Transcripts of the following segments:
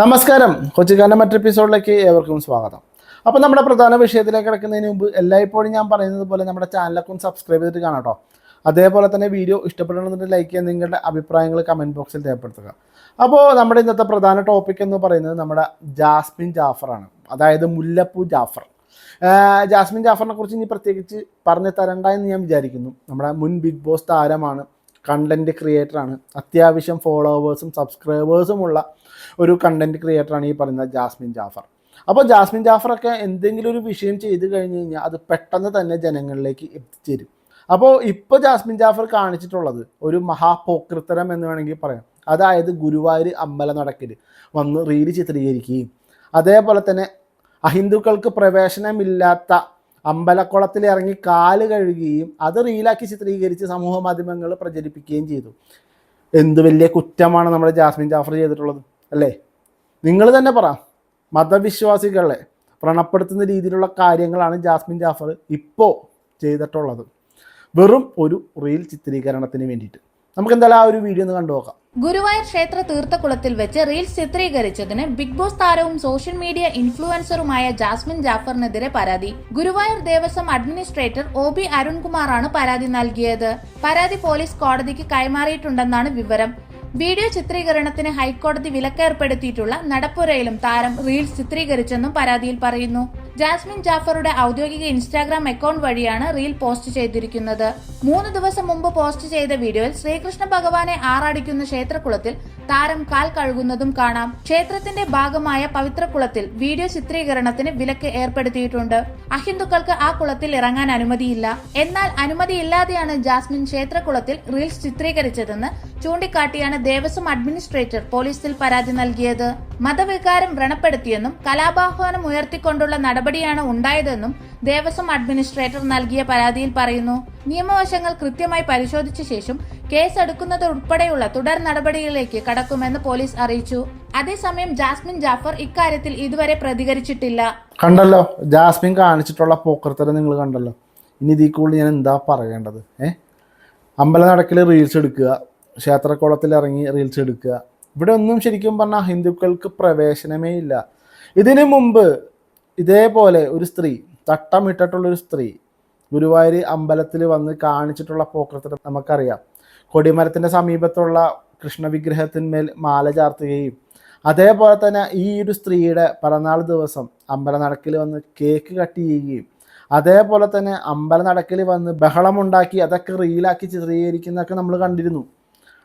നമസ്കാരം. കൊച്ചിക്കാരന്റെ മറ്റൊരു എപ്പിസോഡിലേക്ക് ഏവർക്കും സ്വാഗതം. അപ്പോൾ നമ്മുടെ പ്രധാന വിഷയത്തിലേക്ക് കിടക്കുന്നതിന് മുമ്പ് എല്ലായ്പ്പോഴും ഞാൻ പറയുന്നത് പോലെ നമ്മുടെ ചാനലൊക്കെ സബ്സ്ക്രൈബ് ചെയ്തിട്ട് കാണാം കേട്ടോ അതേപോലെ തന്നെ വീഡിയോ ഇഷ്ടപ്പെടണമെന്നുണ്ടെങ്കിൽ ലൈക്ക് ചെയ്യാൻ നിങ്ങളുടെ അഭിപ്രായങ്ങൾ കമന്റ് ബോക്സിൽ രേഖപ്പെടുത്തുക. അപ്പോൾ നമ്മുടെ ഇന്നത്തെ പ്രധാന ടോപ്പിക് എന്ന് പറയുന്നത് നമ്മുടെ ജാസ്മിൻ ജാഫറാണ്. അതായത് മുല്ലപ്പൂ ജാഫർ. ജാസ്മിൻ ജാഫറിനെ കുറിച്ച് ഇനി പ്രത്യേകിച്ച് പറഞ്ഞു തരണ്ട എന്ന് ഞാൻ വിചാരിക്കുന്നു. നമ്മുടെ മുൻ ബിഗ് ബോസ് താരമാണ് കണ്ടന്റ് ക്രിയേറ്ററാണ് അത്യാവശ്യം ഫോളോവേഴ്സും സബ്സ്ക്രൈബേഴ്സും ഉള്ള ഒരു കണ്ടന്റ് ക്രിയേറ്ററാണ് ഈ പറയുന്ന ജാസ്മിൻ ജാഫർ. അപ്പോൾ ജാസ്മിൻ ജാഫറൊക്കെ എന്തെങ്കിലും ഒരു വിഷയം ചെയ്തു കഴിഞ്ഞ് കഴിഞ്ഞാൽ അത് പെട്ടെന്ന് തന്നെ ജനങ്ങളിലേക്ക് എത്തിച്ചേരും. അപ്പോൾ ഇപ്പോൾ ജാസ്മിൻ ജാഫർ കാണിച്ചിട്ടുള്ളത് ഒരു മഹാപോക്രിത്തരം എന്ന് വേണമെങ്കിൽ പറയാം. അതായത് ഗുരുവായൂർ അമ്പല നടക്കിൽ വന്ന് റീൽ ചിത്രീകരിക്കുകയും അതേപോലെ തന്നെ അഹിന്ദുക്കൾക്ക് പ്രവേശനമില്ലാത്ത അമ്പലക്കുളത്തിൽ ഇറങ്ങി കാൽ കഴുകുകയും അത് റീലാക്കി ചിത്രീകരിച്ച് സമൂഹ മാധ്യമങ്ങൾ പ്രചരിപ്പിക്കുകയും ചെയ്തു. എന്ത് വലിയ കുറ്റമാണ് നമ്മുടെ ജാസ്മിൻ ജാഫർ ചെയ്തിട്ടുള്ളത് അല്ലേ? നിങ്ങൾ തന്നെ പറ മതവിശ്വാസികളെ വ്രണപ്പെടുത്തുന്ന രീതിയിലുള്ള കാര്യങ്ങളാണ് ജാസ്മിൻ ജാഫർ ഇപ്പോൾ ചെയ്തിട്ടുള്ളത്. വെറും ഒരു റീൽ ചിത്രീകരണത്തിന് വേണ്ടിയിട്ട്. നമുക്ക് എന്തായാലും ആ ഒരു വീഡിയോ ഒന്ന് കണ്ടു നോക്കാം. ഗുരുവായൂർ ക്ഷേത്ര തീർത്ഥക്കുളത്തിൽ വെച്ച് റീൽസ് ചിത്രീകരിച്ചതിന് ബിഗ് ബോസ് താരവും സോഷ്യൽ മീഡിയ ഇൻഫ്ലുവൻസറുമായ ജാസ്മിൻ ജാഫറിനെതിരെ പരാതി. Guruvayur Devaswom administrator O B അരുൺകുമാറാണ് പരാതി നൽകിയത്. പരാതി പോലീസ് കോടതിക്ക് കൈമാറിയിട്ടുണ്ടെന്നാണ് വിവരം. വീഡിയോ ചിത്രീകരണത്തിന് ഹൈക്കോടതി വിലക്കേർപ്പെടുത്തിയിട്ടുള്ള നടപ്പുരയിലും താരം റീൽസ് ചിത്രീകരിച്ചെന്നും പരാതിയിൽ പറയുന്നു. ജാസ്മിൻ ജാഫറുടെ ഔദ്യോഗിക ഇൻസ്റ്റാഗ്രാം അക്കൗണ്ട് വഴിയാണ് റീൽ പോസ്റ്റ് ചെയ്തിരിക്കുന്നത്. മൂന്ന് ദിവസം മുമ്പ് പോസ്റ്റ് ചെയ്ത വീഡിയോയിൽ ശ്രീകൃഷ്ണ ഭഗവാനെ ആറാടിക്കുന്ന ക്ഷേത്രക്കുളത്തിൽ താരം കാൽ കഴുകുന്നതും കാണാം. ക്ഷേത്രത്തിന്റെ ഭാഗമായ പവിത്രകുളത്തിൽ വീഡിയോ ചിത്രീകരണത്തിന് വിലക്ക് ഏർപ്പെടുത്തിയിട്ടുണ്ട്. അഹിന്ദുക്കൾക്ക് ആ കുളത്തിൽ ഇറങ്ങാൻ അനുമതിയില്ല. എന്നാൽ അനുമതിയില്ലാതെയാണ് ജാസ്മിൻ ക്ഷേത്രകുളത്തിൽ റീൽസ് ചിത്രീകരിച്ചതെന്ന് ചൂണ്ടിക്കാട്ടിയാണ് ദേവസ്വം അഡ്മിനിസ്ട്രേറ്റർ പോലീസിൽ പരാതി നൽകിയത്. മതവികാരം വ്രണപ്പെടുത്തിയെന്നും കലാപാഹ്വാനം ഉയർത്തിക്കൊണ്ടുള്ള നടപടിയാണ് ഉണ്ടായതെന്നും ദേവസ്വം അഡ്മിനിസ്ട്രേറ്റർ നൽകിയ പരാതിയിൽ പറയുന്നു. നിയമവശങ്ങൾ കൃത്യമായി പരിശോധിച്ച ശേഷം കേസ് എടുക്കുന്നത് ഉൾപ്പെടെയുള്ള തുടർ നടപടികളിലേക്ക് കടക്കുമെന്ന് പോലീസ് അറിയിച്ചു. അതേസമയം ജാസ്മിൻ ജാഫർ ഇക്കാര്യത്തിൽ ഇതുവരെ പ്രതികരിച്ചിട്ടില്ല. കണ്ടല്ലോ? ജാസ്മിൻ കാണിച്ചിട്ടുള്ള പോക്കർത്തരം നിങ്ങൾ കണ്ടല്ലോ? ഇനി ഇതിൽ കൂടുതൽ ഞാൻ എന്താ പറയേണ്ടത്? ഏ? അമ്പല നടക്കിൽ റീൽസ് എടുക്കുക ക്ഷേത്രക്കുളത്തിൽ ഇറങ്ങി റീൽസ് എടുക്കുക. ഇവിടെ ഒന്നും ശരിക്കും പറഞ്ഞാൽ ഹിന്ദുക്കൾക്ക് പ്രവേശനമേ ഇല്ല. ഇതിനു മുമ്പ് ഇതേപോലെ ഒരു സ്ത്രീ തട്ടമിട്ടിട്ടുള്ളൊരു സ്ത്രീ ഗുരുവായൂർ അമ്പലത്തിൽ വന്ന് കാണിച്ചിട്ടുള്ള പോക്കർത്തരം നമുക്കറിയാം. കൊടിമരത്തിന്റെ സമീപത്തുള്ള കൃഷ്ണവിഗ്രഹത്തിന്മേൽ മാല ചാർത്തുകയും അതേപോലെ തന്നെ ഈ ഒരു സ്ത്രീയുടെ പിറന്നാൾ ദിവസം അമ്പലനടക്കിൽ വന്ന് കേക്ക് കട്ട് ചെയ്യുകയും അതേപോലെ തന്നെ അമ്പലനടക്കിൽ വന്ന് ബഹളമുണ്ടാക്കി അതൊക്കെ റീലാക്കി ചിത്രീകരിക്കുന്നതൊക്കെ നമ്മൾ കണ്ടിരുന്നു.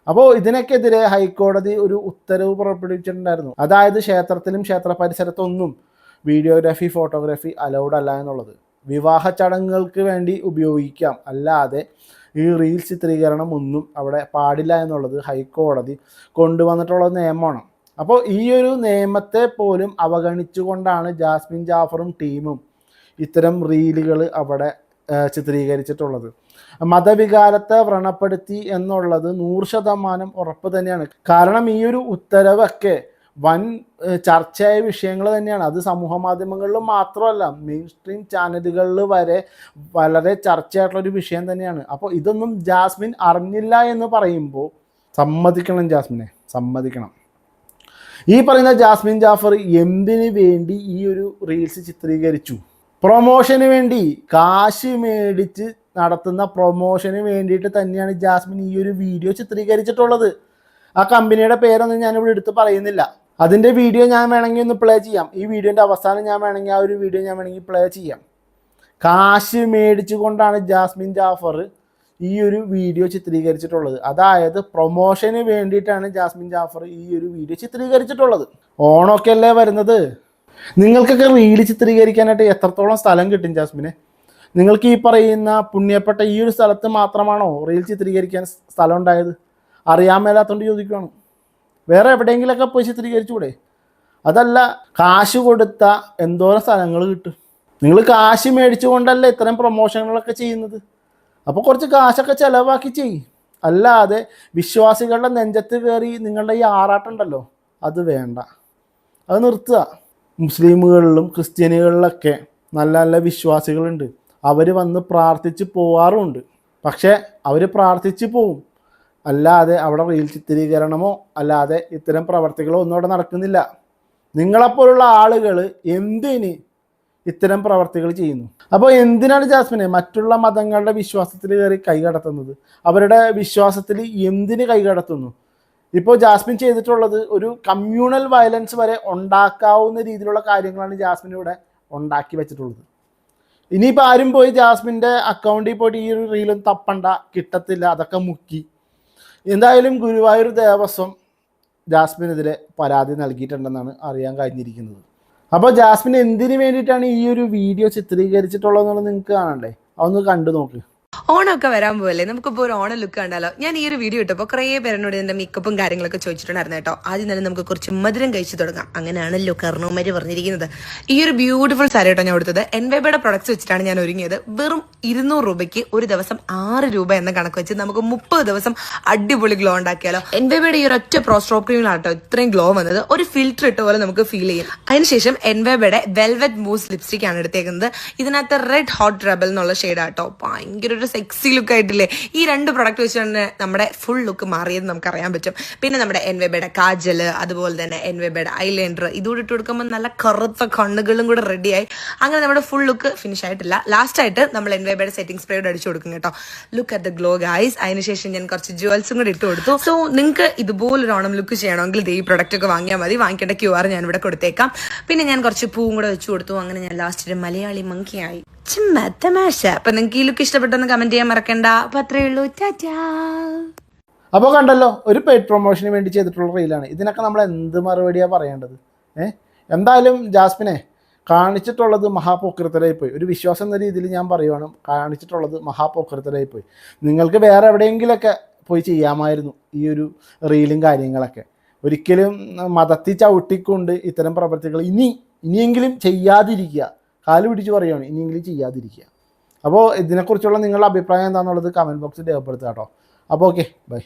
അപ്പോൾ ഇതിനൊക്കെതിരെ ഹൈക്കോടതി ഒരു ഉത്തരവ് പുറപ്പെടുവിച്ചിട്ടുണ്ടായിരുന്നു. അതായത് ക്ഷേത്രത്തിലും ക്ഷേത്ര പരിസരത്തൊന്നും വീഡിയോഗ്രാഫി ഫോട്ടോഗ്രാഫി അലൗഡ് അല്ല എന്നുള്ളത്. വിവാഹ ചടങ്ങുകൾക്ക് വേണ്ടി ഉപയോഗിക്കാം. അല്ലാതെ ഈ റീൽ ചിത്രീകരണം ഒന്നും അവിടെ പാടില്ല എന്നുള്ളത് ഹൈക്കോടതി കൊണ്ടുവന്നിട്ടുള്ള നിയമമാണ്. അപ്പോൾ ഈ ഒരു നിയമത്തെ പോലും അവഗണിച്ചുകൊണ്ടാണ് ജാസ്മിൻ ജാഫറും ടീമും ഇത്തരം റീലുകൾ അവിടെ ചിത്രീകരിച്ചിട്ടുള്ളത്. മതവികാരത്തെ വ്രണപ്പെടുത്തി എന്നുള്ളത് നൂറ് ശതമാനം ഉറപ്പ് തന്നെയാണ്. കാരണം ഈ ഒരു ഉത്തരവൊക്കെ വൻ ചർച്ചയായ വിഷയങ്ങൾ തന്നെയാണ്. അത് സമൂഹ മാധ്യമങ്ങളിൽ മാത്രമല്ല മെയിൻ സ്ട്രീം ചാനലുകളിൽ വരെ വളരെ ചർച്ചയായിട്ടുള്ളൊരു വിഷയം തന്നെയാണ്. അപ്പോൾ ഇതൊന്നും ജാസ്മിൻ അറിഞ്ഞില്ല എന്ന് പറയുമ്പോൾ സമ്മതിക്കണം ജാസ്മിനെ സമ്മതിക്കണം. ഈ പറയുന്ന ജാസ്മിൻ ജാഫർ എന്തിനു വേണ്ടി ഈ ഒരു റീൽസ് ചിത്രീകരിച്ചു? പ്രൊമോഷന് വേണ്ടി കാശ് മേടിച്ച് നടത്തുന്ന പ്രൊമോഷന് വേണ്ടിയിട്ട് തന്നെയാണ് ജാസ്മിൻ ഈ ഒരു വീഡിയോ ചിത്രീകരിച്ചിട്ടുള്ളത്. ആ കമ്പനിയുടെ പേരൊന്നും ഞാനിവിടെ എടുത്ത് പറയുന്നില്ല. അതിന്റെ വീഡിയോ ഞാൻ വേണമെങ്കിൽ ഒന്ന് പ്ലേ ചെയ്യാം. ഈ വീഡിയോന്റെ അവസാനം ഞാൻ വേണമെങ്കിൽ ആ ഒരു വീഡിയോ ഞാൻ വേണമെങ്കിൽ പ്ലേ ചെയ്യാം. കാശ് മേടിച്ചു കൊണ്ടാണ് ജാസ്മിൻ ജാഫർ ഈ ഒരു വീഡിയോ ചിത്രീകരിച്ചിട്ടുള്ളത്. അതായത് പ്രൊമോഷന് വേണ്ടിയിട്ടാണ് ജാസ്മിൻ ജാഫർ ഈ ഒരു വീഡിയോ ചിത്രീകരിച്ചിട്ടുള്ളത്. ഓണമൊക്കെ അല്ലേ വരുന്നത്? നിങ്ങൾക്കൊക്കെ റീൽ ചിത്രീകരിക്കാനായിട്ട് എത്രത്തോളം സ്ഥലം കിട്ടും ജാസ്മിനെ? നിങ്ങൾക്ക് ഈ പറയുന്ന പുണ്യപ്പെട്ട ഈ ഒരു സ്ഥലത്ത് മാത്രമാണോ റീൽ ചിത്രീകരിക്കാൻ സ്ഥലം ഉണ്ടായത്? അറിയാൻ മേലാത്തോണ്ട് ചോദിക്കുകയാണ് വേറെ എവിടെയെങ്കിലൊക്കെ പോയി ചിത്രീകരിച്ചുകൂടെ? അതല്ല കാശ് കൊടുത്ത എന്തോരം സ്ഥലങ്ങൾ കിട്ടും. നിങ്ങൾ കാശ് മേടിച്ചുകൊണ്ടല്ല ഇത്തരം പ്രൊമോഷനുകളൊക്കെ ചെയ്യുന്നത്? അപ്പോൾ കുറച്ച് കാശൊക്കെ ചിലവാക്കി ചെയ്യും. അല്ലാതെ വിശ്വാസികളുടെ നെഞ്ചത്ത് കയറി നിങ്ങളുടെ ഈ ആറാട്ടുണ്ടല്ലോ അത് വേണ്ട. അത് നിർത്തുക. മുസ്ലിമുകളിലും ക്രിസ്ത്യാനികളിലൊക്കെ നല്ല നല്ല വിശ്വാസികളുണ്ട്. അവർ വന്ന് പ്രാർത്ഥിച്ച് പോവാറുമുണ്ട്. പക്ഷേ അവർ പ്രാർത്ഥിച്ച് പോവും. അല്ലാതെ അവിടെ റീൽ ചിത്രീകരണമോ അല്ലാതെ ഇത്തരം പ്രവർത്തികളോ ഒന്നും അവിടെ നടക്കുന്നില്ല. നിങ്ങളെപ്പോലുള്ള ആളുകൾ എന്തിന് ഇത്തരം പ്രവർത്തികൾ ചെയ്യുന്നു? അപ്പോൾ എന്തിനാണ് ജാസ്മിനെ മറ്റുള്ള മതങ്ങളുടെ വിശ്വാസത്തിൽ കയറി കൈകടത്തുന്നത് അവരുടെ വിശ്വാസത്തിൽ എന്തിന് കൈകടത്തുന്നു ഇപ്പോൾ ജാസ്മിൻ ചെയ്തിട്ടുള്ളത് ഒരു കമ്മ്യൂണൽ വയലൻസ് വരെ ഉണ്ടാക്കാവുന്ന രീതിയിലുള്ള കാര്യങ്ങളാണ് ജാസ്മിൻ ഇവിടെ ഉണ്ടാക്കി വെച്ചിട്ടുള്ളത്. ഇനിയിപ്പോൾ ആരും പോയി ജാസ്മിന്റെ അക്കൗണ്ടിൽ പോയിട്ട് ഈ ഒരു റീലും തപ്പണ്ട കിട്ടത്തില്ല അതൊക്കെ മുക്കി. എന്തായാലും ഗുരുവായൂർ ദേവസ്വം ജാസ്മിനെതിരെ പരാതി നൽകിയിട്ടുണ്ടെന്നാണ് അറിയാൻ കഴിഞ്ഞിരിക്കുന്നത്. അപ്പോൾ ജാസ്മിൻ എന്തിനു വേണ്ടിയിട്ടാണ് ഈ ഒരു വീഡിയോ ചിത്രീകരിച്ചിട്ടുള്ളതെന്നുള്ളത് നിങ്ങൾക്ക് കാണണ്ടേ? അതൊന്ന് കണ്ടു നോക്ക്. ഓണമൊക്കെ വരാൻ പോകല്ലേ നമുക്കിപ്പോൾ ഒരു ഓണം ലുക്ക് കണ്ടാലോ? ഞാൻ ഈ ഒരു വീഡിയോ ഇട്ടപ്പോൾ കുറേ പേരെന്നോട് എന്റെ മേക്കപ്പും കാര്യങ്ങളൊക്കെ ചോദിച്ചിട്ടുണ്ടായിരുന്നു കേട്ടോ. ആദ്യം തന്നെ നമുക്ക് കുറച്ച് മധുരം കഴിച്ചു തുടങ്ങാം. അങ്ങനെയാണല്ലോ കർണവന്മാര് പറഞ്ഞിരിക്കുന്നത്. ഈ ഒരു ബ്യൂട്ടിഫുൾ സാരി കേട്ടോ ഞാൻ കൊടുത്തത് എൻവൈബയുടെ പ്രൊഡക്ട്സ് വെച്ചിട്ടാണ് ഞാൻ ഒരുങ്ങിയത്. വെറും ഇരുന്നൂറ് രൂപയ്ക്ക് ഒരു ദിവസം ആറ് രൂപ എന്ന കണക്ക് വെച്ച് നമുക്ക് മുപ്പത് ദിവസം അടിപൊളി ഗ്ലോ ഉണ്ടാക്കിയാലോ. എൻവൈബയുടെ ഈ പ്രോസ്ട്രോ ക്രീമിലാണ് കേട്ടോ ഇത്രയും ഗ്ലോ വന്നത്. ഒരു ഫിൽറ്റർ ഇട്ട പോലെ നമുക്ക് ഫീൽ ചെയ്യും. അതിനുശേഷം എൻവൈബയുടെ വെൽവെറ്റ് മൂസ് ലിപ്സ്റ്റിക് ആണ് എടുത്തേക്കുന്നത്. ഇതിനകത്ത് റെഡ് ഹോട്ട് റബൽ എന്നുള്ള ഷെയ്ഡാട്ടോ ഭയങ്കര ഒരു സെക്സി ലുക്ക് ആയിട്ടില്ലേ? ഈ രണ്ട് പ്രൊഡക്റ്റ് വെച്ചുകൊണ്ട് നമ്മുടെ ഫുൾ ലുക്ക് മാറിയത് നമുക്ക് അറിയാൻ പറ്റും. പിന്നെ നമ്മുടെ എൻവെബയുടെ കാജൽ അതുപോലെ തന്നെ എൻവെബയുടെ ഐലൈനർ ഇതുകൂടി ഇട്ട് കൊടുക്കുമ്പോൾ നല്ല കറുത്ത കണ്ണുകളും കൂടെ റെഡിയായി അങ്ങനെ നമ്മുടെ ഫുൾ ലുക്ക് ഫിനിഷ് ആയിട്ടില്ല. ലാസ്റ്റ് ആയിട്ട് നമ്മൾ എൻവെബയുടെ സെറ്റിംഗ് സ്പ്രേ അടിച്ചു കൊടുക്കും കേട്ടോ. Look at the glow guys അതിനുശേഷം ഞാൻ കുറച്ച് ജുവൽസും കൂടി ഇട്ട് കൊടുത്തു. സോ നിങ്ങൾക്ക് ഇതുപോലൊരു ഓണം ലുക്ക് ചെയ്യണമെങ്കിൽ ഈ പ്രൊഡക്റ്റ് ഒക്കെ വാങ്ങിയാൽ മതി. വാങ്ങിക്കേണ്ട ക്യു ആർ ഞാൻ ഇവിടെ കൊടുത്തേക്കാം. പിന്നെ ഞാൻ കുറച്ച് പൂവും കൂടെ വെച്ച് കൊടുത്തു. അങ്ങനെ ഞാൻ ലാസ്റ്റ് ഒരു മലയാളി മങ്കിയായി അപ്പൊ നിങ്ങൾക്ക് ഈ ലുക്ക് ഇഷ്ടപ്പെട്ടെന്ന് കമന്റ് ചെയ്യാൻ മറക്കണ്ട. അപ്പൊ അത്രേ ഉള്ളൂ. കണ്ടല്ലോ ഒരു പെയ്ഡ് പ്രൊമോഷന് വേണ്ടി ചെയ്തിട്ടുള്ള റീലാണ് ഇതിനൊക്കെ നമ്മൾ എന്ത് മറുപടിയാണ് പറയേണ്ടത്? ഏഹ് എന്തായാലും ജാസ്മിനെ കാണിച്ചിട്ടുള്ളത് മഹാപോക്കൃത്തരായി പോയി. ഒരു വിശ്വാസം എന്ന രീതിയിൽ ഞാൻ പറയുവാണ് കാണിച്ചിട്ടുള്ളത് മഹാപോക്കൃത്തരായി പോയി. നിങ്ങൾക്ക് വേറെ എവിടെയെങ്കിലൊക്കെ പോയി ചെയ്യാമായിരുന്നു ഈ ഒരു റീലും കാര്യങ്ങളൊക്കെ. ഒരിക്കലും മതത്തിൽ ചവിട്ടിക്കൊണ്ട് ഇത്തരം പ്രവൃത്തികൾ ഇനി ഇനിയെങ്കിലും ചെയ്യാതിരിക്കുക. കാൽ പിടിച്ച് പറയുകയാണ് ഇനിയെങ്കിലും ചെയ്യാതിരിക്കുക. അപ്പോൾ ഇതിനെക്കുറിച്ചുള്ള നിങ്ങളുടെ അഭിപ്രായം എന്താണെന്നുള്ളത് കമന്റ് ബോക്സിൽ രേഖപ്പെടുത്തുക കേട്ടോ. അപ്പോൾ ഓക്കെ ബൈ